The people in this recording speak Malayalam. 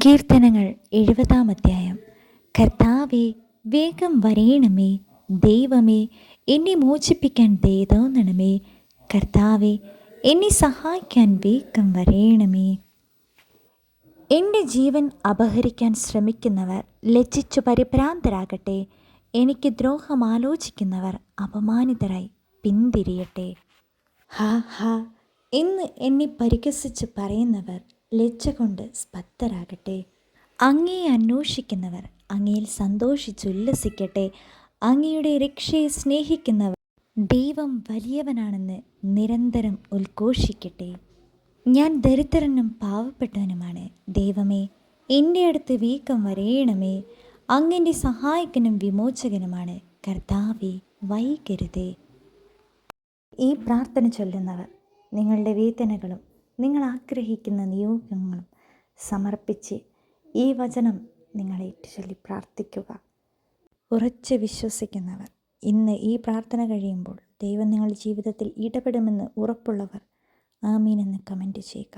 സങ്കീർത്തനങ്ങൾ എഴുപതാം അധ്യായം. കർത്താവെ വേഗം വരയണമേ ദൈവമേ എന്നെ മോചിപ്പിക്കാൻ ദയതോന്നണമേ. കർത്താവെ എന്നെ സഹായിക്കാൻ വേഗം വരയണമേ. എന്റെ ജീവൻ അപഹരിക്കാൻ ശ്രമിക്കുന്നവർ ലജ്ജിച്ചു പരിഭ്രാന്തരാകട്ടെ. എനിക്ക് ദ്രോഹം ആലോചിക്കുന്നവർ അപമാനിതരായി പിന്തിരിയട്ടെ. ഹാ ഹാ എന്ന് എന്നെ പരിഹസിച്ച് പറയുന്നവർ ലജ്ജ കൊണ്ട് സ്പത്തരാകട്ടെ. അങ്ങേ അന്വേഷിക്കുന്നവർ അങ്ങയിൽ സന്തോഷിച്ചുല്ലസിക്കട്ടെ. അങ്ങയുടെ രക്ഷയെ സ്നേഹിക്കുന്നവർ ദൈവം വലിയവനാണെന്ന് നിരന്തരം ഉദ്ഘോഷിക്കട്ടെ ഞാൻ ദരിദ്രനും പാവപ്പെട്ടവനുമാണ്. ദൈവമേ എന്റെ അടുത്ത് വീക്കം വരയണമേ. അങ്ങന്റെ സഹായകനും വിമോചകനുമാണ്. കർത്താവെ വൈകരുതേ. ഈ പ്രാർത്ഥന ചൊല്ലുന്നവർ നിങ്ങളുടെ വേദനകളും നിങ്ങൾ ആഗ്രഹിക്കുന്ന നിയോഗങ്ങളും സമർപ്പിച്ച് ഈ വചനം നിങ്ങൾ ഏറ്റുചൊല്ലി പ്രാർത്ഥിക്കുക. ഉറച്ച് വിശ്വസിക്കുന്നവർ ഇന്ന് ഈ പ്രാർത്ഥന കഴിയുമ്പോൾ ദൈവം നിങ്ങളുടെ ജീവിതത്തിൽ ഇടപെടുമെന്ന് ഉറപ്പുള്ളവർ ആമീൻ എന്ന് കമന്റ് ചെയ്യുക.